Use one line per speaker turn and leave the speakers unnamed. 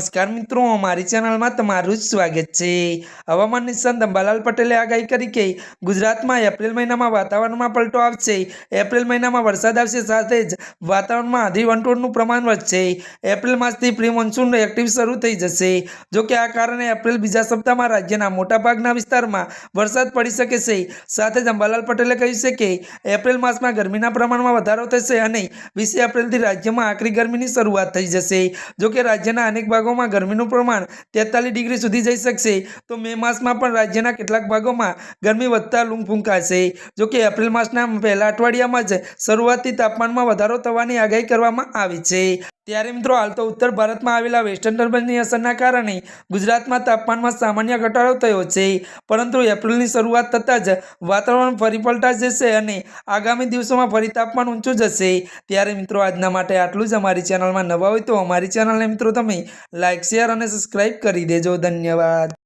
નમસ્કાર મિત્રો અમારી ચેનલમાં તમારું સ્વાગત છે. હવામાન નિષ્ણાત અંબાલાલ પટેલે આગાહી કરી કે, ગુજરાતમાં એપ્રિલ મહિનામાં વાતાવરણમાં પલટો આવશે. એપ્રિલ મહિનામાં વરસાદ આવશે સાથે જ વાતાવરણમાં આધી વંટોળનું પ્રમાણ વધશે. એપ્રિલ માસથી પ્રી મોન્સૂન એક્ટિવ શરૂ થઈ જશે. જો કે આ કારણે એપ્રિલ બીજા સપ્તાહમાં રાજ્યના મોટાભાગના વિસ્તારમાં વરસાદ પડી શકે છે. સાથે જ અંબાલાલ પટેલે કહ્યું છે કે, એપ્રિલ માસમાં ગરમીના પ્રમાણમાં વધારો થશે અને વીસ એપ્રિલથી રાજ્યમાં આકરી ગરમીની શરૂઆત થઈ જશે. જો કે રાજ્યના અનેક ભાગોમાં ગરમીનું પ્રમાણ તેતાલીસ ડિગ્રી સુધી જઈ શકશે. તો મે માસમાં પણ રાજ્યના કેટલાક ભાગોમાં ગરમી વધતા લૂંગ ફૂંકાશે. જો કે એપ્રિલ માસના પહેલા અઠવાડિયામાં જ શરૂઆતથી તાપમાનમાં વધારો થવાની આગાહી કરવામાં આવી છે. ત્યારે મિત્રો હાલ તો ઉત્તર ભારતમાં આવેલા વેસ્ટર્ન ટર્બનની અસરના કારણે ગુજરાતમાં તાપમાનમાં સામાન્ય ઘટાડો થયો છે. પરંતુ એપ્રિલની શરૂઆત થતાં જ વાતાવરણ ફરી પલટા જશે અને આગામી દિવસોમાં ફરી તાપમાન ઊંચું જશે. ત્યારે મિત્રો આજના માટે આટલું જ. અમારી ચેનલમાં નવા હોય તો અમારી ચેનલને મિત્રો તમે લાઇક શેર અને સબસ્ક્રાઈબ કરી દેજો. ધન્યવાદ.